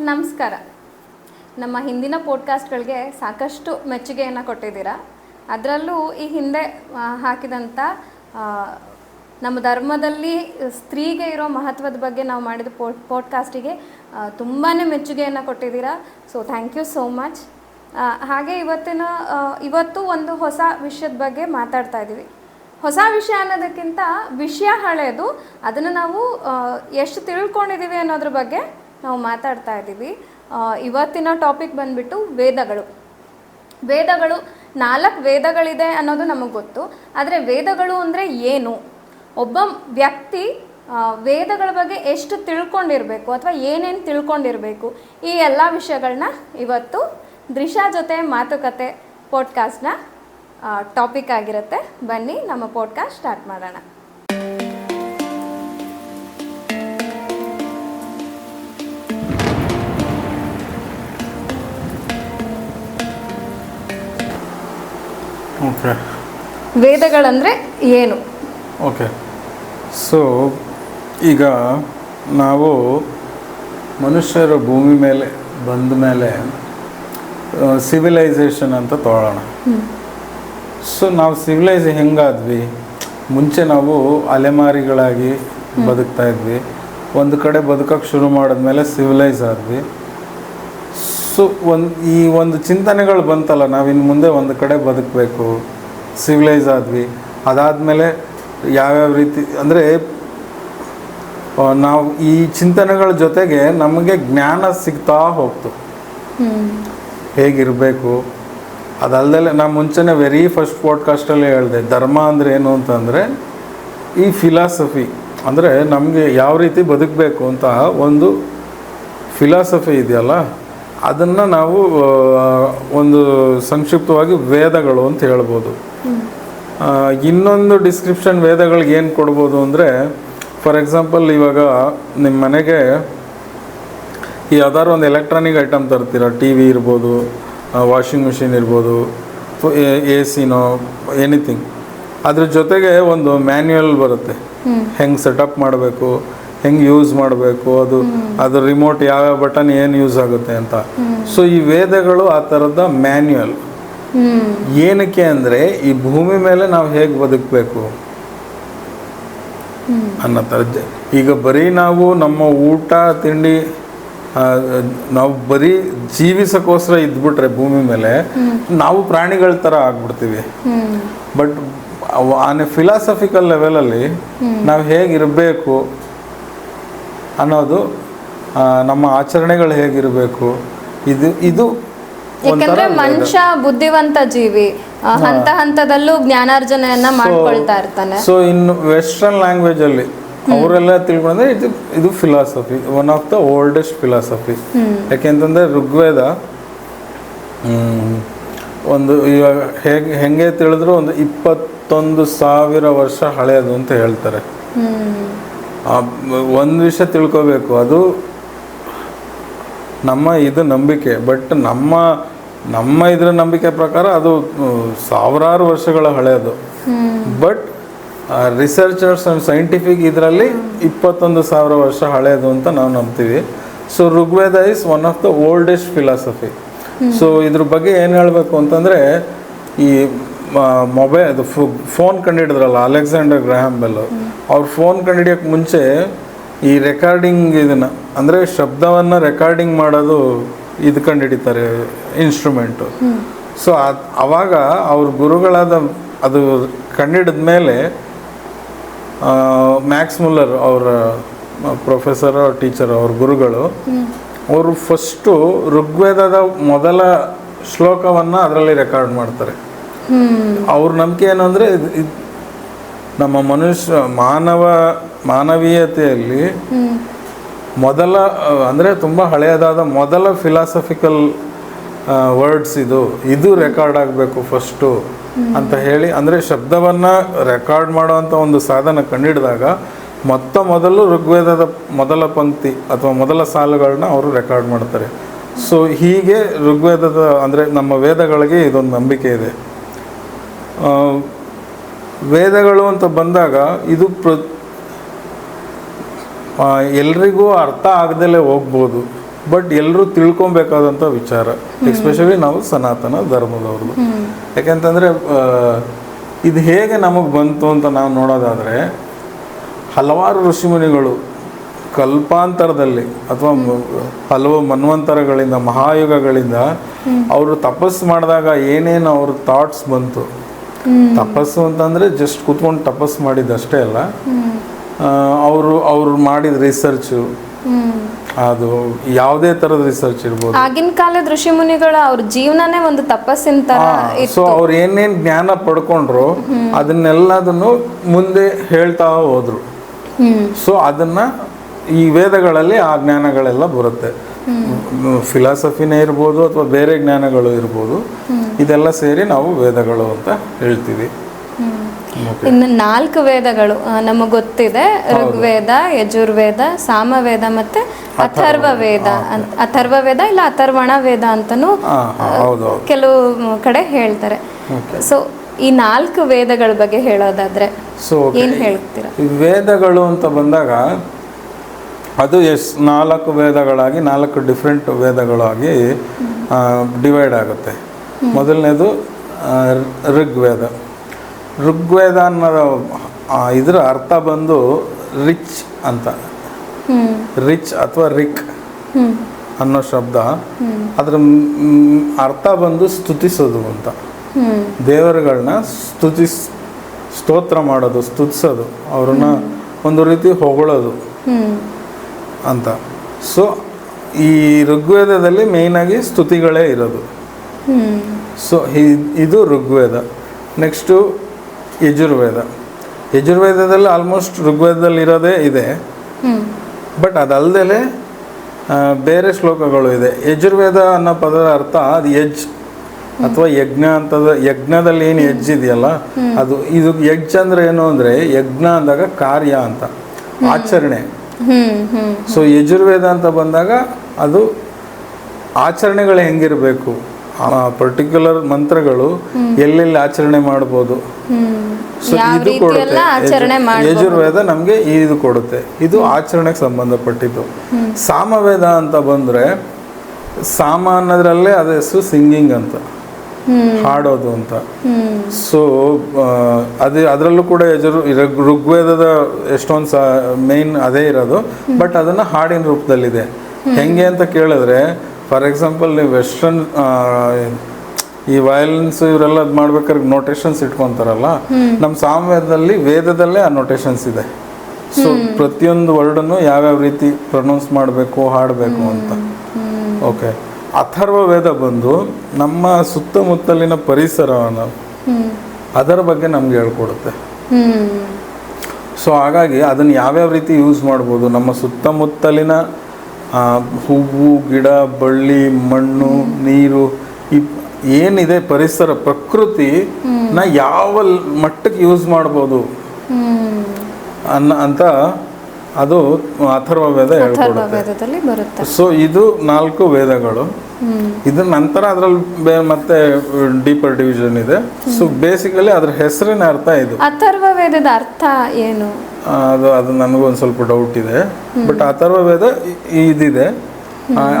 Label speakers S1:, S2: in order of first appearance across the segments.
S1: ನಮಸ್ಕಾರ. ನಮ್ಮ ಹಿಂದಿನ ಪೋಡ್ಕಾಸ್ಟ್ಗಳಿಗೆ ಸಾಕಷ್ಟು ಮೆಚ್ಚುಗೆಯನ್ನು ಕೊಟ್ಟಿದ್ದೀರಾ. ಅದರಲ್ಲೂ ಈ ಹಿಂದೆ ಹಾಕಿದಂಥ ನಮ್ಮ ಧರ್ಮದಲ್ಲಿ ಸ್ತ್ರೀಗೆ ಇರೋ ಮಹತ್ವದ ಬಗ್ಗೆ ನಾವು ಮಾಡಿದ ಪೋಡ್ ಪೋಡ್ಕಾಸ್ಟಿಗೆ ತುಂಬಾ ಮೆಚ್ಚುಗೆಯನ್ನು ಕೊಟ್ಟಿದ್ದೀರಾ. So thank you so much ಹಾಗೆ ಇವತ್ತಿನ ಇವತ್ತು ಒಂದು ಹೊಸ ವಿಷಯದ ಬಗ್ಗೆ ಮಾತಾಡ್ತಾ ಇದ್ದೀವಿ. ಹೊಸ ವಿಷಯ ಅನ್ನೋದಕ್ಕಿಂತ ವಿಷಯ ಹಳೆಯದು ಅದನ್ನು ನಾವು ಎಷ್ಟು ತಿಳ್ಕೊಂಡಿದ್ದೀವಿ ಅನ್ನೋದ್ರ ಬಗ್ಗೆ ನಾವು ಮಾತಾಡ್ತಾ ಇದ್ದೀವಿ. ಇವತ್ತಿನ ಟಾಪಿಕ್ ಬಂದ್ಬಿಟ್ಟು ವೇದಗಳು. ವೇದಗಳು, ನಾಲ್ಕು ವೇದಗಳಿದೆ ಅನ್ನೋದು ನಮಗೆ ಗೊತ್ತು. ಆದರೆ ವೇದಗಳು ಅಂದರೆ ಏನು? ಒಬ್ಬ ವ್ಯಕ್ತಿ ವೇದಗಳ ಬಗ್ಗೆ ಎಷ್ಟು ತಿಳ್ಕೊಂಡಿರಬೇಕು ಅಥವಾ ಏನೇನು ತಿಳ್ಕೊಂಡಿರಬೇಕು? ಈ ಎಲ್ಲ ವಿಷಯಗಳನ್ನ ಇವತ್ತು ದೃಶಾ ಜೊತೆ ಮಾತುಕತೆ ಪಾಡ್ಕಾಸ್ಟ್ನ ಟಾಪಿಕ್ ಆಗಿರುತ್ತೆ. ಬನ್ನಿ, ನಮ್ಮ ಪಾಡ್ಕಾಸ್ಟ್ ಸ್ಟಾರ್ಟ್ ಮಾಡೋಣ.
S2: ಓಕೆ
S1: ವೇದಗಳಂದರೆ ಏನು?
S2: ಓಕೆ ಸೊ ಈಗ ನಾವು ಮನುಷ್ಯರು ಭೂಮಿ ಮೇಲೆ ಬಂದ ಮೇಲೆ ಸಿವಿಲೈಸೇಷನ್ ಅಂತ ತೊಗೊಳ್ಳೋಣ ಸೊ ನಾವು ಸಿವಿಲೈಸ್ ಹೆಂಗಾದ್ವಿ? ಮುಂಚೆ ನಾವು ಅಲೆಮಾರಿಗಳಾಗಿ ಬದುಕ್ತಾ ಇದ್ವಿ. ಒಂದು ಕಡೆ ಬದುಕಕ್ಕೆ ಶುರು ಮಾಡಿದ್ಮೇಲೆ ಸಿವಿಲೈಸ್ ಆದ್ವಿ. ಸೊ ಒಂದು ಈ ಒಂದು ಚಿಂತನೆಗಳು ಬಂತಲ್ಲ ನಾವಿನ್ನು ಮುಂದೆ ಒಂದು ಕಡೆ ಬದುಕಬೇಕು. ಸಿವಿಲೈಸ್ ಆದ್ವಿ. ಅದಾದಮೇಲೆ ಯಾವ್ಯಾವ ರೀತಿ ಅಂದರೆ ನಾವು ಈ ಚಿಂತನೆಗಳ ಜೊತೆಗೆ ನಮಗೆ ಜ್ಞಾನ ಸಿಗ್ತಾ ಹೋಗ್ತು. ಹೇಗಿರಬೇಕು? ಅದಲ್ದಲೆ ನಾ ಮುಂಚೆನೇ ವೆರಿ ಫಸ್ಟ್ ಪಾಡ್ಕಾಸ್ಟಲ್ಲಿ ಹೇಳಿದೆ ಧರ್ಮ ಅಂದರೆ ಏನು ಅಂತಂದರೆ ಈ ಫಿಲಾಸಫಿ ಅಂದರೆ ನಮಗೆ ಯಾವ ರೀತಿ ಬದುಕಬೇಕು ಅಂತ ಒಂದು ಫಿಲಾಸಫಿ ಇದೆಯಲ್ಲ ಅದನ್ನು ನಾವು ಒಂದು ಸಂಕ್ಷಿಪ್ತವಾಗಿ ವೇದಗಳು ಅಂತ ಹೇಳ್ಬೋದು. ಇನ್ನೊಂದು ಡಿಸ್ಕ್ರಿಪ್ಷನ್ ವೇದಗಳಿಗೆ ಏನು ಕೊಡ್ಬೋದು ಅಂದರೆ ಫಾರ್ ಎಕ್ಸಾಂಪಲ್ ಇವಾಗ ನಿಮ್ಮ ಮನೆಗೆ ಈ ಯಾವ್ದಾದ್ರು ಒಂದು ಎಲೆಕ್ಟ್ರಾನಿಕ್ ಐಟಮ್ ತರ್ತೀರ ಟಿ ವಿ ಇರ್ಬೋದು ವಾಷಿಂಗ್ ಮಿಷಿನ್ ಇರ್ಬೋದು ಎ ಸಿನೋ ಎನಿಥಿಂಗ್ ಅದ್ರ ಜೊತೆಗೆ ಒಂದು ಮ್ಯಾನ್ಯುಯಲ್ ಬರುತ್ತೆ. ಹೆಂಗೆ ಸೆಟಪ್ ಮಾಡಬೇಕು ಹೆಂಗೆ ಯೂಸ್ ಮಾಡಬೇಕು ಅದು ಅದು ರಿಮೋಟ್ ಯಾವ್ಯಾವ ಬಟನ್ ಏನು ಯೂಸ್ ಆಗುತ್ತೆ ಅಂತ. ಸೊ ಈ ವೇದಗಳು ಆ ಥರದ ಮ್ಯಾನ್ಯುಯಲ್ ಏನಕ್ಕೆ ಅಂದರೆ ಈ ಭೂಮಿ ಮೇಲೆ ನಾವು ಹೇಗೆ ಬದುಕಬೇಕು? ಅನ್ನೋ ಥರ ಈಗ ಬರೀ ನಾವು ನಮ್ಮ ಊಟ ತಿಂಡಿ ನಾವು ಬರೀ ಜೀವಿಸಕ್ಕೋಸ್ಕರ ಇದ್ಬಿಟ್ರೆ ಭೂಮಿ ಮೇಲೆ ನಾವು ಪ್ರಾಣಿಗಳ ಥರ ಆಗ್ಬಿಡ್ತೀವಿ. ಬಟ್ ಆನ್ ಎ ಫಿಲಾಸಫಿಕಲ್ ಲೆವೆಲಲ್ಲಿ ನಾವು ಹೇಗಿರಬೇಕು? ಅನ್ನೋದು ನಮ್ಮ ಆಚರಣೆಗಳು ಹೇಗಿರಬೇಕು ಇದು ಇದು
S1: ಯಾಕಂದ್ರೆ ಮನುಷ್ಯ ಬುದ್ಧಿವಂತ ಜೀವಿ ಹಂತ ಹಂತದಲ್ಲೂ ಜ್ಞಾನಾರ್ಜನೆಯನ್ನ ಮಾಡ್ಕೊಳ್ತಾ ಇರ್ತಾನೆ.
S2: ಸೊ ಇನ್ನು ವೆಸ್ಟರ್ನ್ ಲ್ಯಾಂಗ್ವೇಜ್ ಅಲ್ಲಿ ಅವರೆಲ್ಲ ತಿಳ್ಕೊಂಡ್ರೆ ಇದು ಇದು philosophy one of the oldest philosophy ಯಾಕೆಂತಂದ್ರೆ ಋಗ್ವೇದ ಹ್ಮ್, ಒಂದು ಇವಾಗ ಹೇಗೆ ಹೆಂಗೆ ತಿಳಿದ್ರು ಒಂದು ಇಪ್ಪತ್ತೊಂದು ಸಾವಿರ ವರ್ಷ ಹಳೆಯದು ಅಂತ ಹೇಳ್ತಾರೆ. ಒಂದು ವಿಷಯ ತಿಳ್ಕೋಬೇಕು. ಅದು ನಮ್ಮ ಇದು ನಂಬಿಕೆ. ಬಟ್ ನಮ್ಮ ನಮ್ಮ ಇದರ ನಂಬಿಕೆ ಪ್ರಕಾರ ಅದು ಸಾವಿರಾರು ವರ್ಷಗಳ ಹಳೆಯದು. ಬಟ್ ರಿಸರ್ಚರ್ಸ್ ಆ್ಯಂಡ್ ಸೈಂಟಿಫಿಕ್ ಇದರಲ್ಲಿ ಇಪ್ಪತ್ತೊಂದು ಸಾವಿರ ವರ್ಷ ಹಳೆಯದು ಅಂತ ನಾವು ನಂಬ್ತೀವಿ. So Rigveda is one of the oldest philosophy so ಇದ್ರ ಬಗ್ಗೆ ಏನು ಹೇಳಬೇಕು ಅಂತಂದರೆ ಈ ಮೊಬೈಲ್ ಅದು ಫೋನ್ ಕಂಡುಹಿಡಿದ್ರಲ್ಲ ಅಲೆಕ್ಸಾಂಡರ್ ಗ್ರಹಾಮ್ ಬೆಲ್ ಅವ್ರು ಫೋನ್ ಕಂಡುಹಿಡಿಯೋಕ್ಕೆ ಮುಂಚೆ ಈ ರೆಕಾರ್ಡಿಂಗ್ ಇದನ್ನು ಅಂದರೆ ಶಬ್ದವನ್ನು ರೆಕಾರ್ಡಿಂಗ್ ಮಾಡೋದು ಇದು ಕಂಡುಹಿಡಿತಾರೆ ಇನ್ಸ್ಟ್ರೂಮೆಂಟು. ಸೊ ಅದು ಅವಾಗ ಅವ್ರ ಗುರುಗಳಾದ ಅದು ಕಂಡಿಡಿದ ಮೇಲೆ ಮ್ಯಾಕ್ಸ್ ಮುಲ್ಲರ್ ಅವರ ಪ್ರೊಫೆಸರ್ ಟೀಚರ್ ಅವ್ರ ಗುರುಗಳು ಅವರು ಫಸ್ಟು ಋಗ್ವೇದದ ಮೊದಲ ಶ್ಲೋಕವನ್ನು ಅದರಲ್ಲಿ ರೆಕಾರ್ಡ್ ಮಾಡ್ತಾರೆ. ಅವ್ರ ನಂಬಿಕೆ ಏನು ಅಂದರೆ ನಮ್ಮ ಮನುಷ್ಯ, ಮಾನವ, ಮಾನವೀಯತೆಯಲ್ಲಿ ಮೊದಲ, ಅಂದರೆ ತುಂಬ ಹಳೆಯದಾದ ಮೊದಲ ಫಿಲಾಸಫಿಕಲ್ ವರ್ಡ್ಸ್ ಇದು. ಇದು ರೆಕಾರ್ಡ್ ಆಗಬೇಕು ಫಸ್ಟು ಅಂತ ಹೇಳಿ, ಅಂದರೆ ಶಬ್ದವನ್ನು ರೆಕಾರ್ಡ್ ಮಾಡುವಂಥ ಒಂದು ಸಾಧನ ಕಂಡಿಡಿದಾಗ ಮೊತ್ತ ಮೊದಲು ಋಗ್ವೇದದ ಮೊದಲ ಪಂಕ್ತಿ ಅಥವಾ ಮೊದಲ ಸಾಲುಗಳನ್ನ ಅವರು ರೆಕಾರ್ಡ್ ಮಾಡ್ತಾರೆ. ಸೊ ಹೀಗೆ ಋಗ್ವೇದದ, ಅಂದರೆ ನಮ್ಮ ವೇದಗಳಿಗೆ ಇದೊಂದು ನಂಬಿಕೆ ಇದೆ. ವೇದಗಳು ಅಂತ ಬಂದಾಗ ಇದು ಪ್ರ ಎಲ್ರಿಗೂ ಅರ್ಥ ಆಗದಲ್ಲೇ ಹೋಗ್ಬೋದು ಬಟ್ ಎಲ್ಲರೂ ತಿಳ್ಕೊಬೇಕಾದಂಥ ವಿಚಾರ ಎಸ್ಪೆಷಲಿ ನಾವು ಸನಾತನ ಧರ್ಮದವ್ರದ್ದು. ಯಾಕೆಂತಂದರೆ ಇದು ಹೇಗೆ ನಮಗೆ ಬಂತು ಅಂತ ನಾವು ನೋಡೋದಾದರೆ ಹಲವಾರು ಋಷಿಮುನಿಗಳು ಕಲ್ಪಾಂತರದಲ್ಲಿ ಅಥವಾ ಹಲವು ಮನ್ವಂತರಗಳಿಂದ ಮಹಾಯುಗಗಳಿಂದ ಅವರು ತಪಸ್ಸು ಮಾಡಿದಾಗ ಏನೇನು ಅವ್ರ ಥಾಟ್ಸ್ ಬಂತು ತಪಸ್ಸು ಅಂತಂದ್ರೆ ಜಸ್ಟ್ ಕೂತ್ಕೊಂಡು ತಪಸ್ಸು ಮಾಡಿದಷ್ಟೇ ಅಲ್ಲ. ಅವರು ಅವ್ರು ಮಾಡಿದ ರಿಸರ್ಚು ಅದು ಯಾವುದೇ ತರದ ರಿಸರ್ಚ್ ಇರ್ಬೋದು.
S1: ಆಗಿನ ಕಾಲದ ಋಷಿ ಮುನಿಗಳ ಅವ್ರ ಜೀವನನೇ ಒಂದು ತಪಸ್ಸಿನ ತರ
S2: ಸೊ ಅವ್ರು ಏನೇನ್ ಜ್ಞಾನ ಪಡ್ಕೊಂಡ್ರು ಅದನ್ನೆಲ್ಲದನ್ನು ಮುಂದೆ ಹೇಳ್ತಾ ಹೋದ್ರು. ಸೊ ಅದನ್ನ ಈ ವೇದಗಳಲ್ಲಿ ಆ ಜ್ಞಾನಗಳೆಲ್ಲ ಬರುತ್ತೆ. ಫಿಲಾಸಫಿನೇ ಇರ್ಬೋದು ಅಥವಾ ಬೇರೆ ಜ್ಞಾನಗಳು ಇರ್ಬೋದು. ಇದೆಲ್ಲ ಸೇರಿ ನಾವು ವೇದಗಳು ಅಂತ ಹೇಳ್ತೀವಿ.
S1: ಇನ್ನು ನಾಲ್ಕು ವೇದಗಳು ನಮಗೆ ಗೊತ್ತಿದೆ. ಋಗ್ವೇದ ಯಜುರ್ವೇದ ಸಾಮವೇದ ಮತ್ತೆ ಅಥರ್ವ ವೇದ ಅಥರ್ವ ವೇದ ಇಲ್ಲ ಅಥರ್ವಣ ವೇದ ಅಂತನೂ ಕೆಲವು ಕಡೆ ಹೇಳ್ತಾರೆ. ಸೊ ಈ ನಾಲ್ಕು ವೇದಗಳ ಬಗ್ಗೆ ಹೇಳೋದಾದ್ರೆ
S2: ಸೊ
S1: ಏನ್ ಹೇಳ್ತೀರಾ?
S2: ವೇದಗಳು ಅಂತ ಬಂದಾಗ ಅದು ಎಸ್ ನಾಲ್ಕು ವೇದಗಳಾಗಿ, ನಾಲ್ಕು ಡಿಫ್ರೆಂಟ್ ವೇದಗಳಾಗಿ ಡಿವೈಡ್ ಆಗುತ್ತೆ. ಮೊದಲನೇದು ಋಗ್ವೇದ. ಋಗ್ವೇದ ಅನ್ನೋ ಇದರ ಅರ್ಥ ಬಂದು ರಿಚ್ ಅಂತ. ರಿಚ್ ಅಥವಾ ರಿಕ್ ಅನ್ನೋ ಶಬ್ದ. ಅದರ ಅರ್ಥ ಬಂದು ಸ್ತುತಿಸೋದು ಅಂತ. ದೇವರುಗಳನ್ನ ಸ್ತುತಿ, ಸ್ತೋತ್ರ ಮಾಡೋದು, ಸ್ತುತಿಸೋದು. ಅವ್ರನ್ನ ಒಂದು ರೀತಿ ಹೊಗಳೋದು. ಅಂತ. ಸೊ ಈ ಋಗ್ವೇದದಲ್ಲಿ ಮೇಯ್ನಾಗಿ ಸ್ತುತಿಗಳೇ ಇರೋದು. ಸೊ ಇದು ಋಗ್ವೇದ. ನೆಕ್ಸ್ಟು ಯಜುರ್ವೇದ. ಯಜುರ್ವೇದದಲ್ಲಿ ಆಲ್ಮೋಸ್ಟ್ ಋಗ್ವೇದದಲ್ಲಿ ಇರೋದೇ ಇದೆ. ಬಟ್ ಅದಲ್ಲದೆ ಬೇರೆ ಶ್ಲೋಕಗಳು ಇದೆ. ಯಜುರ್ವೇದ ಅನ್ನೋ ಪದದ ಅರ್ಥ ಅದು ಯಜ್. ಅಥವಾ ಯಜ್ಞ ಅಂತದ, ಯಜ್ಞದಲ್ಲಿ ಏನು ಯಜ್ ಇದೆಯಲ್ಲ, ಅದು ಇದು ಯಜ್ ಅಂದ್ರೆ ಏನು ಅಂದ್ರೆ ಯಜ್ಞ ಅಂದಾಗ ಕಾರ್ಯ ಅಂತ. ಆಚರಣೆ. ಸೊ ಯಜುರ್ವೇದ ಅಂತ ಬಂದಾಗ ಅದು ಆಚರಣೆಗಳು ಹೆಂಗಿರಬೇಕು? ಆ ಪರ್ಟಿಕ್ಯುಲರ್ ಮಂತ್ರಗಳು ಎಲ್ಲೆಲ್ಲಿ ಆಚರಣೆ
S1: ಮಾಡಬಹುದು
S2: ಸೊ ಇದು ಕೊಡುತ್ತೆ. ಯಜುರ್ವೇದ ನಮಗೆ ಇದು ಕೊಡುತ್ತೆ. ಇದು ಆಚರಣೆಗೆ ಸಂಬಂಧಪಟ್ಟಿದ್ದು. ಸಾಮವೇದ ಅಂತ ಬಂದ್ರೆ ಸಾಮ ಅನ್ನೋದ್ರಲ್ಲೇ ಅದ ಹೆಸರು ಸಿಂಗಿಂಗ್ ಅಂತ. ಹಾಡೋದು ಅಂತ. ಸೊ ಅದೇ ಅದರಲ್ಲೂ ಕೂಡ ಯಜುರ್ ಋಗ್- ಋಗ್ವೇದದ ಎಷ್ಟೊಂದು ಸ ಮೇನ್ ಅದೇ ಇರೋದು. ಬಟ್ ಅದನ್ನ ಹಾಡಿನ ರೂಪದಲ್ಲಿದೆ. ಹೆಂಗೆ ಅಂತ ಕೇಳಿದ್ರೆ ಫಾರ್ ಎಕ್ಸಾಂಪಲ್ ನೀವು ವೆಸ್ಟರ್ನ್ ಈ ವಯಲೆನ್ಸ್ ಇವರೆಲ್ಲ ಅದ್ ಮಾಡ್ಬೇಕಾದ್ರೆ ನೋಟೇಶನ್ಸ್ ಇಟ್ಕೊಂತಾರಲ್ಲ? ನಮ್ಮ ಸಾಮ್ಯದಲ್ಲಿ ವೇದದಲ್ಲೇ ಆ ನೋಟೇಶನ್ಸ್ ಇದೆ. ಸೊ ಪ್ರತಿಯೊಂದು ವರ್ಡನ್ನು ಯಾವ್ಯಾವ ರೀತಿ ಪ್ರೊನೌನ್ಸ್ ಮಾಡಬೇಕು ಹಾಡಬೇಕು ಅಂತ. ಓಕೆ ಅಥರ್ವ ವೇದ ಬಂದು ನಮ್ಮ ಸುತ್ತಮುತ್ತಲಿನ ಪರಿಸರವನ್ನು ಅದರ ಬಗ್ಗೆ ನಮ್ಗೆ ಹೇಳ್ಕೊಡುತ್ತೆ. ಸೊ ಹಾಗಾಗಿ ಅದನ್ನು ಯಾವ್ಯಾವ ರೀತಿ ಯೂಸ್ ಮಾಡ್ಬೋದು? ನಮ್ಮ ಸುತ್ತಮುತ್ತಲಿನ ಹೂವು ಗಿಡ ಬಳ್ಳಿ ಮಣ್ಣು ನೀರು ಈ ಏನಿದೆ ಪರಿಸರ ಪ್ರಕೃತಿ ನಾ ಯಾವ ಮಟ್ಟಕ್ಕೆ ಯೂಸ್ ಮಾಡ್ಬೋದು? ಅನ್ನ ಅಂತ ಅದು ಅಥರ್ವ ವೇದ ಹೇಳ್ಕೊಡುತ್ತೆ.
S1: ಬರುತ್ತೆ.
S2: ಸೊ ಇದು ನಾಲ್ಕು ವೇದಗಳು.
S1: ಇದು
S2: ಇದ್ರ ನಂತರ ಅದ್ರಲ್ಲಿ ಮತ್ತೆ ಡೀಪರ್ ಡಿವಿಷನ್ ಇದೆ. ಸೊ ಬೇಸಿಕಲಿ ಅದ್ರ ಹೆಸರಿನ ಅರ್ಥ ಇದು.
S1: ಅಥರ್ವ ವೇದದ ಅರ್ಥ ಏನು?
S2: ಅದು ಅದು ನನಗೂ ಒಂದು ಸ್ವಲ್ಪ ಡೌಟ್ ಇದೆ. ಬಟ್ ಅಥರ್ವ ವೇದ ಇದಿದೆ.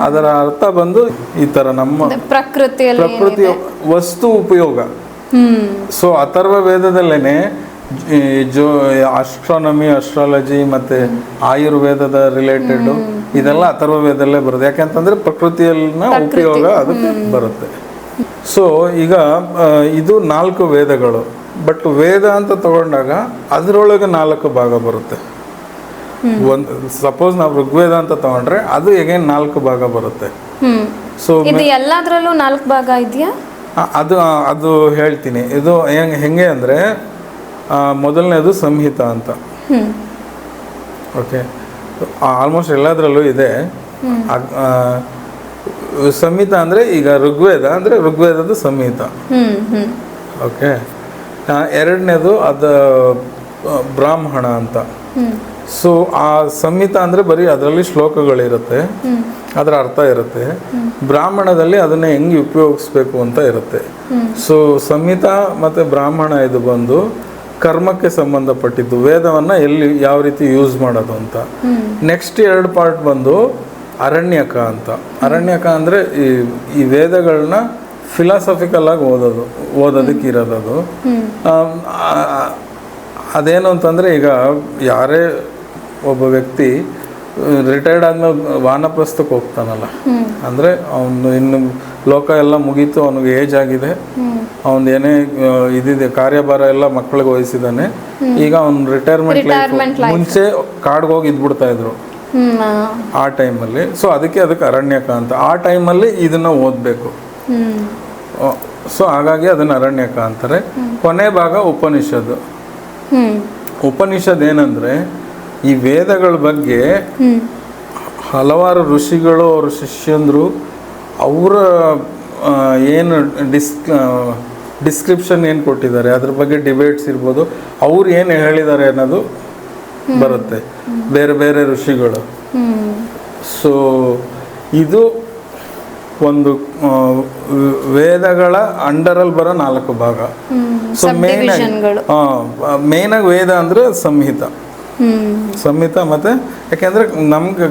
S2: ಅದರ ಅರ್ಥ ಬಂದು ಈ ತರ ನಮ್ಮ
S1: ಪ್ರಕೃತಿ
S2: ಪ್ರಕೃತಿಯ ವಸ್ತು ಉಪಯೋಗ. ಸೊ ಅಥರ್ವ ವೇದದಲ್ಲೇನೆ ಜೋ ಅಸ್ಟ್ರಾನಮಿ ಅಸ್ಟ್ರಾಲಜಿ ಮತ್ತೆ ಆಯುರ್ವೇದದ ರಿಲೇಟೆಡ್ ಇದೆಲ್ಲ ಅಥರ್ವವೇದಲ್ಲೇ ಬರುತ್ತೆ. ಯಾಕೆಂತಂದ್ರೆ ಪ್ರಕೃತಿಯಲ್ಲಿನ ಉಪಯೋಗ ಅದಕ್ಕೆ ಬರುತ್ತೆ. ಸೊ ಈಗ ಇದು ನಾಲ್ಕು ವೇದಗಳು. ಬಟ್ ವೇದ ಅಂತ ತಗೊಂಡಾಗ ಅದರೊಳಗೆ ನಾಲ್ಕು ಭಾಗ ಬರುತ್ತೆ. ಒಂದು ಸಪೋಸ್ ನಾವು ಋಗ್ವೇದ ಅಂತ ತಗೊಂಡ್ರೆ ಅದು ಹೇಗೆ ನಾಲ್ಕು ಭಾಗ ಬರುತ್ತೆ. ಸೊ
S1: ಇದು ಎಲ್ಲಾದ್ರಲ್ಲೂ ನಾಲ್ಕು ಭಾಗ ಇದೆಯಾ?
S2: ಅದು ಅದು ಹೇಳ್ತೀನಿ. ಇದು ಹೆಂಗೆ ಹೆಂಗೆ ಅಂದರೆ ಮೊದಲನೇದು ಸಂಹಿತ ಅಂತ. ಓಕೆ ಆಲ್ಮೋಸ್ಟ್ ಎಲ್ಲದರಲ್ಲೂ ಇದೆ. ಸಂಹಿತ ಅಂದರೆ ಈಗ ಋಗ್ವೇದ ಅಂದರೆ ಋಗ್ವೇದದ ಸಂಹಿತ. ಓಕೆ ಎರಡನೇದು ಅದು ಬ್ರಾಹ್ಮಣ ಅಂತ. ಸೊ ಆ ಸಂಹಿತ ಅಂದರೆ ಬರೀ ಅದರಲ್ಲಿ ಶ್ಲೋಕಗಳಿರುತ್ತೆ. ಅದರ ಅರ್ಥ ಇರುತ್ತೆ. ಬ್ರಾಹ್ಮಣದಲ್ಲಿ ಅದನ್ನ ಹೆಂಗೆ ಉಪಯೋಗಿಸ್ಬೇಕು ಅಂತ ಇರುತ್ತೆ. ಸೊ ಸಂಹಿತ ಮತ್ತು ಬ್ರಾಹ್ಮಣ ಇದು ಬಂದು ಕರ್ಮಕ್ಕೆ ಸಂಬಂಧಪಟ್ಟಿದ್ದು ವೇದವನ್ನ ಎಲ್ಲಿ ಯಾವ ರೀತಿ ಯೂಸ್ ಮಾಡೋದು ಅಂತ. ನೆಕ್ಸ್ಟ್ ಎರಡು ಪಾರ್ಟ್ ಬಂದು ಅರಣ್ಯಕ ಅಂತ. ಅರಣ್ಯಕ ಅಂದ್ರೆ ಈ ಈ ವೇದಗಳನ್ನ ಫಿಲಾಸಫಿಕಲ್ ಆಗಿ ಓದೋದು ಓದೋದಕ್ಕೆ ಇರೋದದು. ಅದೇನು ಅಂತಂದ್ರೆ ಈಗ ಯಾರೇ ಒಬ್ಬ ವ್ಯಕ್ತಿ ರಿಟೈರ್ಡ್ ಆದ್ಮೇಲೆ ವಾನಪ್ರಸ್ಥಕ್ಕೆ ಹೋಗ್ತಾನಲ್ಲ. ಅಂದ್ರೆ ಅವನು ಇನ್ನು ಲೋಕ ಎಲ್ಲ ಮುಗೀತು ಅವನಿಗೆ ಏಜ್ ಆಗಿದೆ. ಅವನ್ ಏನೇ ಇದಿದೆ ಕಾರ್ಯಭಾರ ಎಲ್ಲ ಮಕ್ಕಳಿಗೆ ವಹಿಸಿದ್ದಾನೆ. ಈಗ ಅವ್ನು ರಿಟೈರ್ಮೆಂಟ್ ಲೈಫ್ ಮುಂಚೆ ಕಾಡ್ಗೆ ಹೋಗಿ ಇದ್ಬಿಡ್ತಾ ಇದ್ರು.
S1: ಆ,
S2: ಟೈಮಲ್ಲಿ. ಸೊ ಅದಕ್ಕೆ ಅದಕ್ಕೆ ಅರಣ್ಯಕ ಅಂತ. ಆ ಟೈಮಲ್ಲಿ ಇದನ್ನ ಓದಬೇಕು. ಸೊ ಹಾಗಾಗಿ ಅದನ್ನ ಅರಣ್ಯಕ ಅಂತಾರೆ. ಕೊನೆ ಭಾಗ
S1: ಉಪನಿಷದ್.
S2: ಉಪನಿಷದ್ ಏನಂದ್ರೆ ಈ ವೇದಗಳ ಬಗ್ಗೆ ಹಲವಾರು ಋಷಿಗಳು ಅವ್ರ ಶಿಷ್ಯಂದರು ಅವರ ಏನು ಡಿಸ್ ಡಿಸ್ಕ್ರಿಪ್ಷನ್ ಏನು ಕೊಟ್ಟಿದ್ದಾರೆ? ಅದ್ರ ಬಗ್ಗೆ ಡಿಬೇಟ್ಸ್ ಇರ್ಬೋದು. ಅವ್ರು ಏನು ಹೇಳಿದ್ದಾರೆ ಅನ್ನೋದು ಬರುತ್ತೆ. ಬೇರೆ ಬೇರೆ ಋಷಿಗಳು. ಸೊ ಇದು ಒಂದು ವೇದಗಳ ಅಂಡರಲ್ಲಿ ಬರೋ ನಾಲ್ಕು ಭಾಗ. ಸೊ ಮೇನ್
S1: ಆಗಿ
S2: ಮೇನ್ ಆಗಿ ವೇದ ಅಂದ್ರೆ ಸಂಹಿತ. ಸಂಹಿತ ಮತ್ತೆ ಯಾಕೆಂದ್ರೆ ನಮ್ಗೆ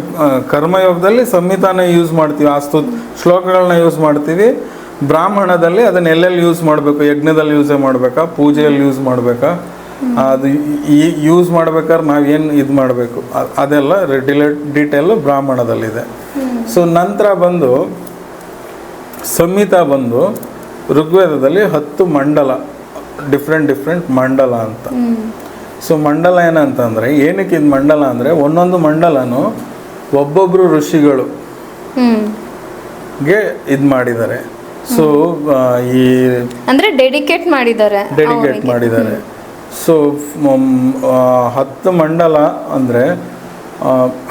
S2: ಕರ್ಮಯೋಗದಲ್ಲಿ ಸಂಹಿತಾನ ಯೂಸ್ ಮಾಡ್ತೀವಿ. ಆ ಸ್ತುತ್ ಶ್ಲೋಕಗಳನ್ನ ಯೂಸ್ ಮಾಡ್ತೀವಿ. ಬ್ರಾಹ್ಮಣದಲ್ಲಿ ಅದನ್ನ ಎಲ್ಲೆಲ್ಲಿ ಯೂಸ್ ಮಾಡಬೇಕು? ಯಜ್ಞದಲ್ಲಿ ಯೂಸೇ ಮಾಡಬೇಕಾ? ಪೂಜೆಯಲ್ಲಿ ಯೂಸ್ ಮಾಡಬೇಕಾ? ಅದು ಈ ಯೂಸ್ ಮಾಡ್ಬೇಕಾದ್ರೆ ನಾವೇನು ಏನು ಇದು ಮಾಡಬೇಕು? ಅದೆಲ್ಲ ಡಿಟೇಲ್ ಡೀಟೇಲು ಬ್ರಾಹ್ಮಣದಲ್ಲಿದೆ. ಸೊ ನಂತರ ಬಂದು ಸಂಹಿತಾ ಬಂದು ಋಗ್ವೇದದಲ್ಲಿ ಹತ್ತು ಮಂಡಲ ಡಿಫ್ರೆಂಟ್ ಡಿಫ್ರೆಂಟ್ ಮಂಡಲ ಅಂತ. ಸೊ ಮಂಡಲ ಏನಂತಂದರೆ ಏನಕ್ಕೆ ಇದು ಮಂಡಲ ಅಂದರೆ ಒಂದೊಂದು ಮಂಡಲನು ಒಬ್ಬೊಬ್ರು ಋಷಿಗಳು ಗೆ ಇದು ಮಾಡಿದ್ದಾರೆ. ಸೊ ಈ
S1: ಅಂದ್ರೆ ಡೆಡಿಕೇಟ್ ಮಾಡಿದ್ದಾರೆ
S2: ಡೆಡಿಕೇಟ್ ಮಾಡಿದ್ದಾರೆ. ಸೊ ಹತ್ತು ಮಂಡಲ ಅಂದರೆ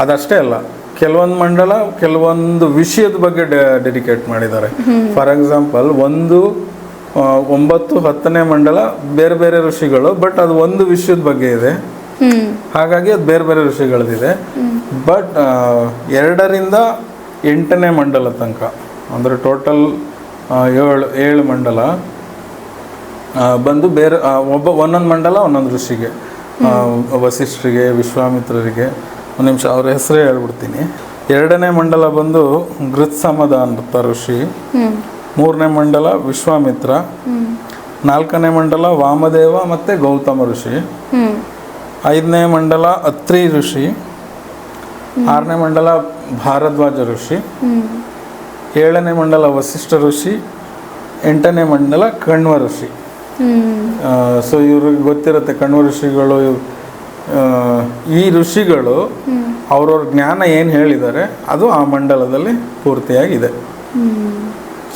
S2: ಅದಷ್ಟೇ ಅಲ್ಲ ಕೆಲವೊಂದು ಮಂಡಲ ಕೆಲವೊಂದು ವಿಷಯದ ಬಗ್ಗೆ ಡೆಡಿಕೇಟ್ ಮಾಡಿದ್ದಾರೆ. ಫಾರ್ ಎಕ್ಸಾಂಪಲ್ ಒಂದು ಒಂಬತ್ತು ಹತ್ತನೇ ಮಂಡಲ ಬೇರೆ ಬೇರೆ ಋಷಿಗಳು ಬಟ್ ಅದು ಒಂದು ವಿಷಯದ ಬಗ್ಗೆ ಇದೆ. ಹಾಗಾಗಿ ಅದು ಬೇರೆ ಬೇರೆ ಋಷಿಗಳದಿದೆ. ಬಟ್ ಎರಡರಿಂದ ಎಂಟನೇ ಮಂಡಲ ತನಕ ಅಂದರೆ ಟೋಟಲ್ ಏಳು ಏಳು ಮಂಡಲ ಬಂದು ಬೇರೆ ಒಬ್ಬ ಒಂದೊಂದು ಮಂಡಲ ಒಂದೊಂದು ಋಷಿಗೆ ವಸಿಷ್ಠರಿಗೆ ವಿಶ್ವಾಮಿತ್ರರಿಗೆ ಒಂದು ನಿಮಿಷ ಅವ್ರ ಹೆಸರೇ ಹೇಳ್ಬಿಡ್ತೀನಿ. ಎರಡನೇ ಮಂಡಲ ಬಂದು ಗೃತ್ಸಮದ ಅಂತ ಋಷಿ. ಮೂರನೇ ಮಂಡಲ ವಿಶ್ವಾಮಿತ್ರ ನಾಲ್ಕನೇ ಮಂಡಲ ವಾಮದೇವ ಮತ್ತು ಗೌತಮ ಋಷಿ. ಐದನೇ ಮಂಡಲ ಅತ್ರಿ ಋಷಿ. ಆರನೇ ಮಂಡಲ ಭಾರದ್ವಾಜ ಋಷಿ. ಏಳನೇ ಮಂಡಲ ವಸಿಷ್ಠ ಋಷಿ. ಎಂಟನೇ ಮಂಡಲ ಕಣ್ವ ಋಷಿ. ಸೊ ಇವ್ರಿಗೆ ಗೊತ್ತಿರುತ್ತೆ ಕಣ್ವ ಋಷಿಗಳು ಈ ಋಷಿಗಳು ಅವ್ರವ್ರ ಜ್ಞಾನ ಏನು ಹೇಳಿದ್ದಾರೆ ಅದು ಆ ಮಂಡಲದಲ್ಲಿ ಪೂರ್ತಿಯಾಗಿದೆ.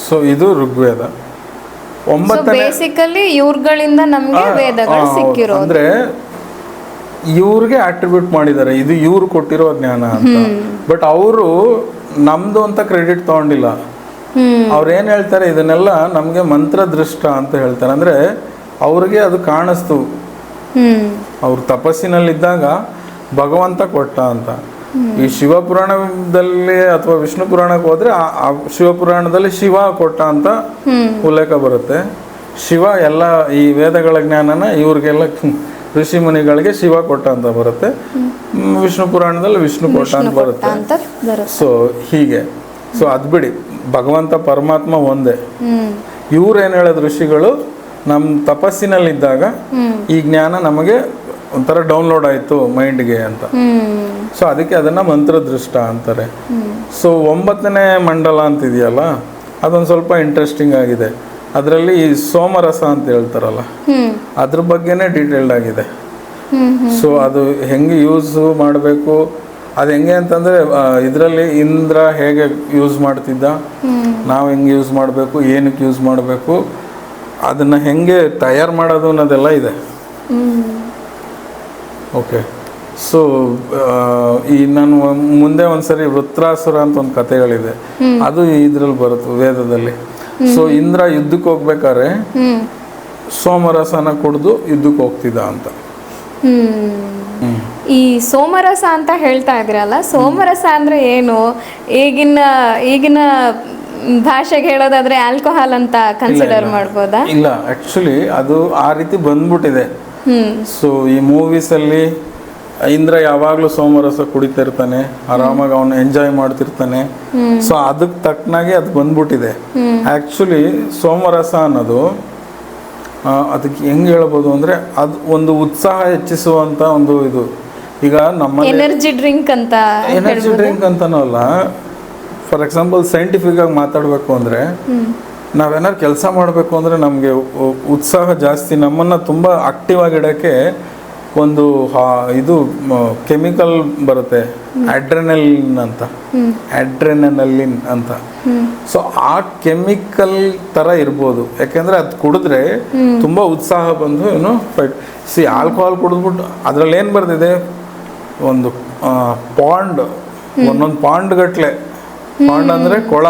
S2: ಸೊ ಇದು ಋಗ್ವೇದ. ಒಂಬತ್ತನೇ
S1: ಬೇಸಿಕಲಿ ಇವ್ರುಗಳಿಂದ ನಮಗೆ ವೇದಗಳು ಸಿಕ್ಕಿರೋದು.
S2: ಅಂದ್ರೆ ಇವ್ರಿಗೆ ಅಟ್ರಿಬ್ಯೂಟ್ ಮಾಡಿದ್ದಾರೆ. ಇದು ಇವ್ರು ಕೊಟ್ಟಿರೋ ಜ್ಞಾನ ಅಂತ. ಬಟ್ ಅವರು ನಮ್ದು ಅಂತ ಕ್ರೆಡಿಟ್ ತಗೊಂಡಿಲ್ಲ.
S1: ಅವ್ರೇನ್
S2: ಅವ್ರು ಏನ್ ಹೇಳ್ತಾರೆ? ಇದನ್ನೆಲ್ಲ ನಮ್ಗೆ ಮಂತ್ರದೃಷ್ಟ ಅಂತ ಹೇಳ್ತಾರೆ. ಅಂದ್ರೆ ಅವ್ರಿಗೆ ಅದು ಕಾಣಿಸ್ತು.
S1: ಅವ್ರ
S2: ಅವ್ರು ತಪಸ್ಸಿನಲ್ಲಿದ್ದಾಗ ಭಗವಂತ ಕೊಟ್ಟ ಅಂತ. ಈ ಶಿವಪುರಾಣದಲ್ಲಿ ಅಥವಾ ವಿಷ್ಣು ಪುರಾಣಕ್ಕೆ ಹೋದ್ರೆ ಶಿವಪುರಾಣದಲ್ಲಿ ಶಿವ ಕೊಟ್ಟ ಅಂತ ಉಲ್ಲೇಖ ಬರುತ್ತೆ. ಶಿವ ಎಲ್ಲ ಈ ವೇದಗಳ ಜ್ಞಾನನ ಇವ್ರಿಗೆಲ್ಲ ಋಷಿ ಮುನಿಗಳಿಗೆ ಶಿವ ಕೊಟ್ಟ ಅಂತ ಬರುತ್ತೆ. ವಿಷ್ಣು ಪುರಾಣದಲ್ಲಿ ವಿಷ್ಣು ಕೊಟ್ಟ ಅಂತ ಬರುತ್ತೆ. ಸೊ ಹೀಗೆ. ಸೊ ಅದ್ ಬಿಡಿ. ಭಗವಂತ ಪರಮಾತ್ಮ ಒಂದೇ. ಇವ್ರು ಏನು ಹೇಳೋದು ಋಷಿಗಳು ನಮ್ಮ ತಪಸ್ಸಿನಲ್ಲಿದ್ದಾಗ ಈ ಜ್ಞಾನ ನಮಗೆ ಒಂಥರ ಡೌನ್ಲೋಡ್ ಆಯಿತು ಮೈಂಡ್ಗೆ ಅಂತ. ಸೊ ಅದಕ್ಕೆ ಅದನ್ನು ಮಂತ್ರದೃಷ್ಟ ಅಂತಾರೆ. ಸೊ ಒಂಬತ್ತನೇ ಮಂಡಲ ಅಂತಿದೆಯಲ್ಲ ಅದೊಂದು ಸ್ವಲ್ಪ ಇಂಟ್ರೆಸ್ಟಿಂಗ್ ಆಗಿದೆ. ಅದರಲ್ಲಿ ಈ ಸೋಮರಸ ಅಂತ ಹೇಳ್ತಾರಲ್ಲ ಅದ್ರ ಬಗ್ಗೆನೇ ಡೀಟೇಲ್ಡ್ ಆಗಿದೆ. ಸೊ ಅದು ಹೆಂಗೆ ಯೂಸ್ ಮಾಡಬೇಕು ಅದು ಹೆಂಗೆ ಅಂತಂದರೆ ಇದರಲ್ಲಿ ಇಂದ್ರ ಹೇಗೆ ಯೂಸ್ ಮಾಡ್ತಿದ್ದ ನಾವು ಹೆಂಗೆ ಯೂಸ್ ಮಾಡಬೇಕು ಏನಕ್ಕೆ ಯೂಸ್ ಮಾಡಬೇಕು ಅದನ್ನು ಹೆಂಗೆ ತಯಾರು ಮಾಡೋದು ಅನ್ನೋದೆಲ್ಲ ಇದೆ. ಓಕೆ ಸೊ ಈ ನಾನು ಮುಂದೆ ಒಂದ್ಸರಿ ವೃತ್ರಾಸುರ ಅಂತ ಒಂದು ಕಥೆಗಳಿದೆ. ಅದು ಇದ್ರಲ್ಲಿ ಬರುತ್ತೆ ವೇದದಲ್ಲಿ. ಸೊ ಇಂದ್ರ ಯುದ್ಧಕ್ಕೆ ಹೋಗ್ಬೇಕಾದ್ರೆ ಸೋಮರಸನ ಕುಡಿದು ಯುದ್ಧಕ್ಕೆ ಹೋಗ್ತಿದ್ದ ಅಂತ.
S1: ಈ ಸೋಮರಸ ಅಂತ ಹೇಳ್ತಾ ಇದ್ರಲ್ಲ ಸೋಮರಸ ಅಂದ್ರೆ ಏನು? ಈಗಿನ ಈಗಿನ ಭಾಷೆಗೆ ಹೇಳೋದಾದ್ರೆ ಆಲ್ಕೋಹಾಲ್ ಅಂತ ಕನ್ಸಿಡರ್ ಮಾಡ್ಬೋದಾ?
S2: ಇಲ್ಲ ಆಕ್ಚುಲಿ ಅದು ಆ ರೀತಿ ಬಂದ್ಬಿಟ್ಟಿದೆ. ಸೊ ಈ ಮೂವೀಸಲ್ಲಿ ಇಂದ್ರ ಯಾವಾಗಲೂ ಸೋಮರಸ ಕುಡಿತಿರ್ತಾನೆ ಆರಾಮಾಗಿ ಅವನು ಎಂಜಾಯ್ ಮಾಡ್ತಿರ್ತಾನೆ. ಸೊ ಅದಕ್ಕೆ ತಕ್ಕನಾಗೆ ಅದು ಬಂದ್ಬಿಟ್ಟಿದೆ. ಆ್ಯಕ್ಚುಲಿ ಸೋಮರಸ ಅನ್ನೋದು ಅದಕ್ಕೆ ಹೆಂಗೆ ಹೇಳ್ಬೋದು ಅಂದರೆ ಅದು ಒಂದು ಉತ್ಸಾಹ ಹೆಚ್ಚಿಸುವಂಥ ಒಂದು ಇದು. ಈಗ ನಮ್ಮ
S1: ಎನರ್ಜಿ ಡ್ರಿಂಕ್ ಅಂತ
S2: ಎನರ್ಜಿ ಡ್ರಿಂಕ್ ಅಂತನೂ ಅಲ್ಲ. ಫಾರ್ ಎಕ್ಸಾಂಪಲ್ ಸೈಂಟಿಫಿಕ್ ಆಗಿ ಮಾತಾಡಬೇಕು ಅಂದರೆ ನಾವೇನಾದ್ರು ಕೆಲಸ ಮಾಡಬೇಕು ಅಂದರೆ ನಮಗೆ ಉತ್ಸಾಹ ಜಾಸ್ತಿ ನಮ್ಮನ್ನು ತುಂಬ ಆಕ್ಟಿವ್ ಆಗಿಡೋಕ್ಕೆ ಒಂದು ಹಾ- ಇದು ಕೆಮಿಕಲ್ ಬರುತ್ತೆ. ಅಡ್ರೆನಲಿನ್ ಅಂತ. ಅಡ್ರೆನಲಿನ್ ಅಂತ. ಸೊ ಆ ಕೆಮಿಕಲ್ ಥರ ಇರ್ಬೋದು. ಯಾಕೆಂದ್ರೆ ಅದು ಕುಡಿದ್ರೆ ತುಂಬ ಉತ್ಸಾಹ ಬಂದು ಏನು ಫೈಟ್ ಸಿ ಆಲ್ಕೋಹಾಲ್ ಕುಡಿದ್ಬಿಟ್ಟು ಅದರಲ್ಲಿ ಏನು ಬರ್ತಿದೆ ಒಂದು ಪಾಂಡ್ ಒಂದೊಂದು ಪಾಂಡ್ ಗಟ್ಲೆ. ಪಾಂಡ್ ಅಂದ್ರೆ ಕೊಳ.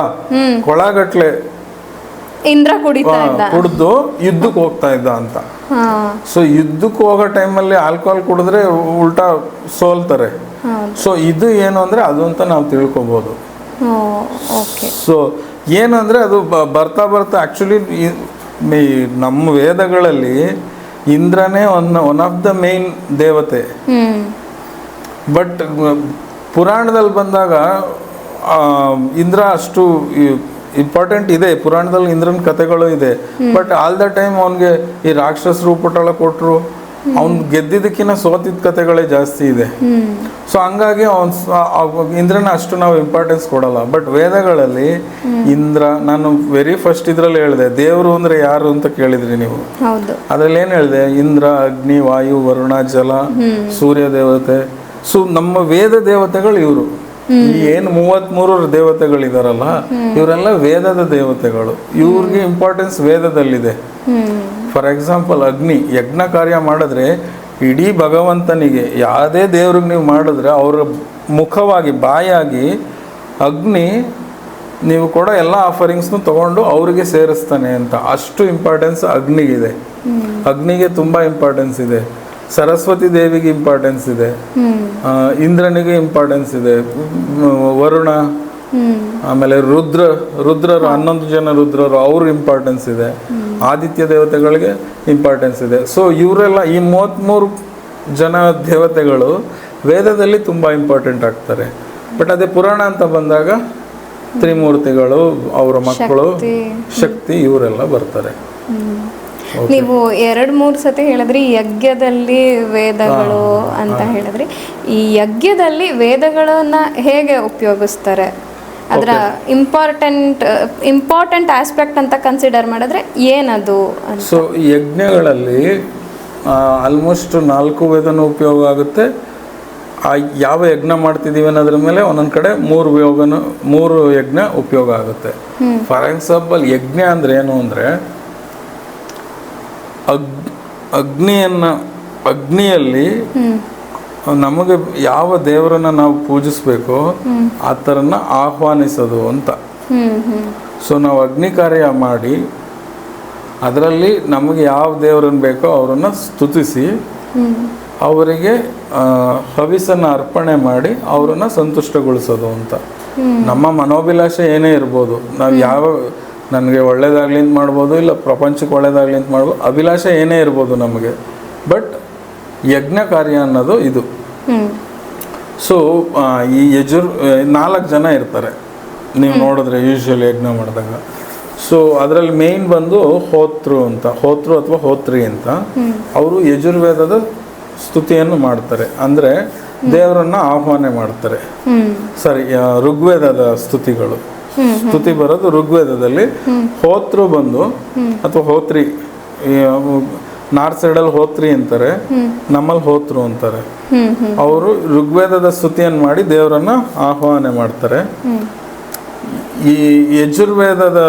S2: ಕೊಳ ಗಟ್ಲೆ
S1: ಇಂದ್ರ ಕುಡಿತಾ ಇದ್ದ.
S2: ಕುಡಿದು ಯುದ್ಧಕ್ಕೆ ಹೋಗ್ತಾ ಇದ್ದ ಅಂತ. ಸೊ ಯುದ್ಧಕ್ಕೆ ಹೋಗೋ ಟೈಮಲ್ಲಿ ಆಲ್ಕೋಹಾಲ್ ಕುಡಿದ್ರೆ ಉಲ್ಟಾ ಸೋಲ್ತಾರೆ. ಸೊ ಇದು ಏನು ಅಂದ್ರೆ ಅದು ಅಂತ ನಾವು
S1: ತಿಳ್ಕೊಬಹುದು
S2: ಸೊ ಏನು ಅಂದರೆ ಅದು ಬರ್ತಾ ಬರ್ತಾ ಆಕ್ಚುಲಿ ನಮ್ಮ ವೇದಗಳಲ್ಲಿ ಇಂದ್ರನೇ one one of the main ದೇವತೆ. ಬಟ್ ಪುರಾಣದಲ್ಲಿ ಬಂದಾಗ ಇಂದ್ರ ಅಷ್ಟು ಇಂಪಾರ್ಟೆಂಟ್ ಇದೆ ಪುರಾಣದಲ್ಲಿ ಇಂದ್ರನ ಕಥೆಗಳು ಇದೆ. ಬಟ್ ಆಲ್ ದ ಟೈಮ್ ಅವನಿಗೆ ಈ ರಾಕ್ಷಸ ರೂಪಟಳ ಕೊಟ್ಟರು ಅವ್ನ್ ಗೆದ್ದಿದ್ದಕ್ಕಿಂತ ಸೋತಿದ್ದ ಕಥೆಗಳೇ ಜಾಸ್ತಿ ಇದೆ. ಸೊ ಹಂಗಾಗಿ ಅವ್ನ್ ಇಂದ್ರನ ಅಷ್ಟು ನಾವು ಇಂಪಾರ್ಟೆನ್ಸ್ ಕೊಡಲ್ಲ. ಬಟ್ ವೇದಗಳಲ್ಲಿ ಇಂದ್ರ ನಾನು ವೆರಿ ಫಸ್ಟ್ ಇದ್ರಲ್ಲಿ ಹೇಳಿದೆ ದೇವರು ಅಂದ್ರೆ ಯಾರು ಅಂತ ಕೇಳಿದ್ರಿ ನೀವು? ಅದ್ರಲ್ಲಿ ಏನ್ ಹೇಳಿದೆ? ಇಂದ್ರ ಅಗ್ನಿ ವಾಯು ವರುಣ ಜಲ ಸೂರ್ಯ ದೇವತೆ. ಸೊ ನಮ್ಮ ವೇದ ದೇವತೆಗಳು ಇವರು. ಈ ಏನು ಮೂವತ್ಮೂರು ದೇವತೆಗಳಿದಾರಲ್ಲ ಇವರೆಲ್ಲ ವೇದದ ದೇವತೆಗಳು. ಇವ್ರಿಗೆ ಇಂಪಾರ್ಟೆನ್ಸ್ ವೇದದಲ್ಲಿದೆ. ಫಾರ್ ಎಕ್ಸಾಂಪಲ್ ಅಗ್ನಿ ಯಜ್ಞ ಕಾರ್ಯ ಮಾಡಿದ್ರೆ ಇಡೀ ಭಗವಂತನಿಗೆ ಯಾವುದೇ ದೇವ್ರಿಗೆ ನೀವು ಮಾಡಿದ್ರೆ ಅವರ ಮುಖವಾಗಿ ಬಾಯಾಗಿ ಅಗ್ನಿ ನೀವು ಕೂಡ ಎಲ್ಲ ಆಫರಿಂಗ್ಸ್ನು ತಗೊಂಡು ಅವರಿಗೆ ಸೇರಿಸ್ತಾನೆ ಅಂತ. ಅಷ್ಟು ಇಂಪಾರ್ಟೆನ್ಸ್ ಅಗ್ನಿಗಿದೆ. ಅಗ್ನಿಗೆ ತುಂಬ ಇಂಪಾರ್ಟೆನ್ಸ್ ಇದೆ. ಸರಸ್ವತಿ ದೇವಿಗೆ ಇಂಪಾರ್ಟೆನ್ಸ್ ಇದೆ. ಇಂದ್ರನಿಗೆ ಇಂಪಾರ್ಟೆನ್ಸ್ ಇದೆ. ವರುಣ ಆಮೇಲೆ ರುದ್ರ ರುದ್ರರು ಹನ್ನೊಂದು ಜನ ರುದ್ರರು ಅವ್ರ ಇಂಪಾರ್ಟೆನ್ಸ್ ಇದೆ. ಆದಿತ್ಯ ದೇವತೆಗಳಿಗೆ ಇಂಪಾರ್ಟೆನ್ಸ್ ಇದೆ. ಸೊ ಇವರೆಲ್ಲ ಈ ಮೂವತ್ತ್ಮೂರು ಜನ ದೇವತೆಗಳು ವೇದದಲ್ಲಿ ತುಂಬ ಇಂಪಾರ್ಟೆಂಟ್ ಆಗ್ತಾರೆ. ಬಟ್ ಅದೇ ಪುರಾಣ ಅಂತ ಬಂದಾಗ ತ್ರಿಮೂರ್ತಿಗಳು ಅವರ ಮಕ್ಕಳು.
S1: ಶಕ್ತಿ.
S2: ಇವರೆಲ್ಲ ಬರ್ತಾರೆ.
S1: ನೀವು ಎರಡು ಮೂರು ಸತಿ ಹೇಳಿದ್ರಿ ಯಜ್ಞದಲ್ಲಿ ವೇದಗಳು ಅಂತ ಹೇಳಿದ್ರಿ. ಈ ಯಜ್ಞದಲ್ಲಿ ವೇದಗಳನ್ನ ಹೇಗೆ ಉಪಯೋಗಿಸ್ತಾರೆ? ಅದರ ಇಂಪಾರ್ಟೆಂಟ್ ಇಂಪಾರ್ಟೆಂಟ್ ಆಸ್ಪೆಕ್ಟ್ ಅಂತ ಕನ್ಸಿಡರ್ ಮಾಡಿದ್ರೆ ಏನದು
S2: ಸೊ ಯಜ್ಞಗಳಲ್ಲಿ ಆಲ್ಮೋಸ್ಟ್ ನಾಲ್ಕು ವೇದನೂ ಉಪಯೋಗ ಆಗುತ್ತೆ. ಆ ಯಾವ ಯಜ್ಞ ಮಾಡ್ತಿದ್ದೀವಿ ಅನ್ನೋದ್ರ ಮೇಲೆ ಒಂದೊಂದು ಕಡೆ ಮೂರು ಯೋಗನ ಮೂರು ಯಜ್ಞ ಉಪಯೋಗ ಆಗುತ್ತೆ. ಫಾರ್ ಎಕ್ಸಾಂಪಲ್ ಯಜ್ಞ ಅಂದ್ರೆ ಏನು ಅಂದರೆ ಅಗ್ನಿಯನ್ನು, ಅಗ್ನಿಯಲ್ಲಿ ನಮಗೆ ಯಾವ ದೇವರನ್ನ ನಾವು ಪೂಜಿಸ್ಬೇಕೋ ಆ ಥರನ ಆಹ್ವಾನಿಸೋದು ಅಂತ. ಸೊ ನಾವು ಅಗ್ನಿ ಕಾರ್ಯ ಮಾಡಿ ಅದರಲ್ಲಿ ನಮಗೆ ಯಾವ ದೇವರನ್ನು ಬೇಕೋ ಅವರನ್ನು ಸ್ತುತಿಸಿ ಅವರಿಗೆ ಹವಿಸನ್ನು ಅರ್ಪಣೆ ಮಾಡಿ ಅವರನ್ನು ಸಂತುಷ್ಟಗೊಳಿಸೋದು ಅಂತ. ನಮ್ಮ ಮನೋಭಿಲಾಷೆ ಏನೇ ಇರ್ಬೋದು, ನಾವು ಯಾವ ನನಗೆ ಒಳ್ಳೇದಾಗಲಿ ಅಂತ ಮಾಡ್ಬೋದು ಇಲ್ಲ ಪ್ರಪಂಚಕ್ಕೆ ಒಳ್ಳೇದಾಗಲಿ ಅಂತ ಮಾಡ್ಬೋದು ಅಭಿಲಾಷೆ ಏನೇ ಇರ್ಬೋದು ನಮಗೆ. ಬಟ್ ಯಜ್ಞ ಕಾರ್ಯ ಅನ್ನೋದು ಇದು. ಸೊ ಈ ಯಜುರ್ ನಾಲ್ಕು ಜನ ಇರ್ತಾರೆ. ನೀವು ನೋಡಿದ್ರೆ ಯೂಶ್ವಲಿ ಯಜ್ಞ ಮಾಡಿದಾಗ. ಸೊ ಅದರಲ್ಲಿ ಮೇಯ್ನ್ ಬಂದು ಹೋತೃ ಅಂತ ಹೋತೃ ಅಥವಾ ಹೋತ್ರಿ ಅಂತ. ಅವರು ಯಜುರ್ವೇದದ ಸ್ತುತಿಯನ್ನು ಮಾಡ್ತಾರೆ. ಅಂದರೆ ದೇವರನ್ನ ಆಹ್ವಾನ ಮಾಡ್ತಾರೆ. ಸರಿ ಋಗ್ವೇದದ ಸ್ತುತಿಗಳು. ಸ್ತುತಿ ಬರೋದು ಋಗ್ವೇದದಲ್ಲಿ. ಹೋತೃ ಬಂದು ಅಥವಾ ಹೋತ್ರಿ ನಾರ್ತ್ ಸೈಡಲ್ಲಿ ಹೋತ್ರಿ ಅಂತಾರೆ, ನಮ್ಮಲ್ಲಿ ಹೋತ್ರು ಅಂತಾರೆ. ಅವರು ಋಗ್ವೇದದ ಸ್ತುತಿಯನ್ನು ಮಾಡಿ ದೇವರನ್ನ ಆಹ್ವಾನ ಮಾಡ್ತಾರೆ. ಈ ಯಜುರ್ವೇದದ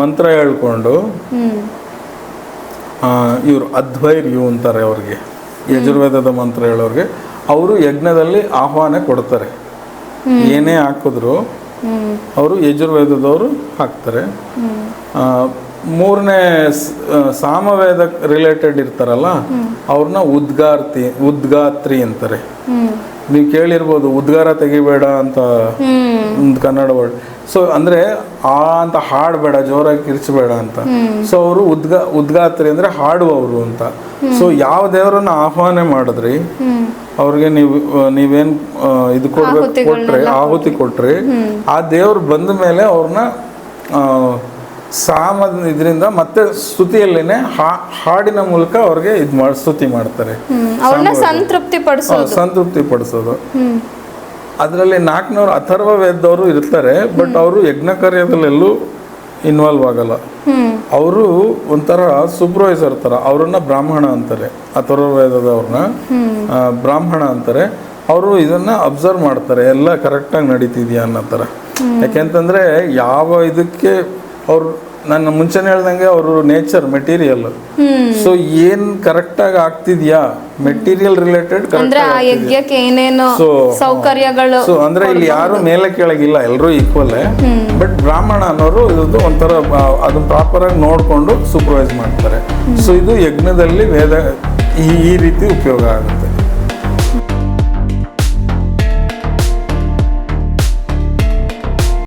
S2: ಮಂತ್ರ ಹೇಳ್ಕೊಂಡು ಇವರು ಅಧ್ವೈರ್ಯು ಅಂತಾರೆ ಅವ್ರಿಗೆ. ಯಜುರ್ವೇದದ ಮಂತ್ರ ಹೇಳೋರಿಗೆ. ಅವರು ಯಜ್ಞದಲ್ಲಿ ಆಹ್ವಾನ ಕೊಡ್ತಾರೆ. ಏನೇ ಹಾಕಿದ್ರು ಅವರು ಯಜುರ್ವೇದದವರು ಹಾಕ್ತಾರೆ. ಮೂರನೇ ಸಾಮವೇದ ರಿಲೇಟೆಡ್ ಇರ್ತಾರಲ್ಲ, ಅವ್ರನ್ನ ಉದ್ಗಾರ್ತಿ, ಉದ್ಗಾತ್ರಿ ಅಂತಾರೆ. ನೀವು ಕೇಳಿರ್ಬೋದು, ಉದ್ಗಾರ ತೆಗಿಬೇಡ ಅಂತ ಕನ್ನಡ ವರ್ಡ್ ಸೊ ಅಂದ್ರೆ ಆ ಅಂತ ಹಾಡಬೇಡ, ಜೋರಾಗಿ ಕಿರ್ಚಬೇಡ ಅಂತ. ಸೊ ಅವರು ಉದ್ಗಾ, ಉದ್ಗಾತ್ರಿ ಅಂದ್ರೆ ಹಾಡುವವರು ಅಂತ. ಸೊ ಯಾವ ದೇವರನ್ನ ಆಹ್ವಾನ ಮಾಡಿದ್ರಿ ಅವ್ರಿಗೆ ನೀವು ನೀವೇನ್ ಇದು ಕೊಡ್ಬೇಕು ಕೊಟ್ರೆ ಆಹುತಿ ಕೊಟ್ರಿ ಆ ದೇವ್ರು ಬಂದ ಮೇಲೆ ಅವ್ರನ್ನ ಸಾಮ ಇದರಿಂದ ಮತ್ತೆ ಸ್ತುತಿಯಲ್ಲೇನೆ ಹಾಡಿನ ಮೂಲಕ ಅವ್ರಿಗೆ ಇದು ಮಾಡಿ ಸ್ತುತಿ ಮಾಡ್ತಾರೆ.
S1: ಸಂತೃಪ್ತಿ
S2: ಪಡಿಸೋದು. ಸಂತೃಪ್ತಿ ಪಡಿಸೋದು. ಅದರಲ್ಲಿ ನಾಲ್ಕುನೂರು ಅಥರ್ವ ವೇದವರು ಇರ್ತಾರೆ ಬಟ್ ಅವರು ಯಜ್ಞ ಕಾರ್ಯದಲ್ಲೆಲ್ಲೂ ಇನ್ವಾಲ್ವ್ ಆಗಲ್ಲ. ಅವರು ಒಂಥರ ಸೂಪರ್ವೈಸರ್ ಥರ ಅವ್ರನ್ನ ಬ್ರಾಹ್ಮಣ ಅಂತಾರೆ, ಆ ವೇದದವ್ರನ್ನ ಬ್ರಾಹ್ಮಣ ಅಂತಾರೆ, ಅವರು ಇದನ್ನ ಅಬ್ಸರ್ವ್ ಮಾಡ್ತಾರೆ, ಎಲ್ಲ ಕರೆಕ್ಟಾಗಿ ನಡೀತಿದ್ಯಾ ಅನ್ನೋ ಥರ ಯಾಕೆಂತಂದ್ರೆ ಯಾವ ಇದಕ್ಕೆ ಅವ್ರು ನಾನು ಮುಂಚೆನೇ ಹೇಳ್ದಂಗೆ ಅವರು ನೇಚರ್ ಮೆಟೀರಿಯಲ್ ಸೊ ಏನ್ ಕರೆಕ್ಟಾಗಿ ಆಗ್ತಿದ್ಯಾ? ಮೆಟೀರಿಯಲ್ ರಿಲೇಟೆಡ್
S1: ಯಜ್ಞಕ್ಕೆ ಏನೇನು ಸೌಕರ್ಯಗಳು
S2: ಸೊ ಅಂದ್ರೆ ಇಲ್ಲಿ ಯಾರು ಮೇಲೆ ಕೆಳಗಿಲ್ಲ ಎಲ್ಲರೂ ಈಕ್ವಲ್ ಬಟ್ ಬ್ರಾಹ್ಮಣ ಅನ್ನೋರು ಇದು ಒಂಥರ ಅದನ್ನ ಪ್ರಾಪರ್ ಆಗಿ ನೋಡ್ಕೊಂಡು ಸೂಪರ್ವೈಸ್ ಮಾಡ್ತಾರೆ. ಸೊ ಇದು ಯಜ್ಞದಲ್ಲಿ ವೇದ ಈ ರೀತಿ ಉಪಯೋಗ ಆಗುತ್ತೆ.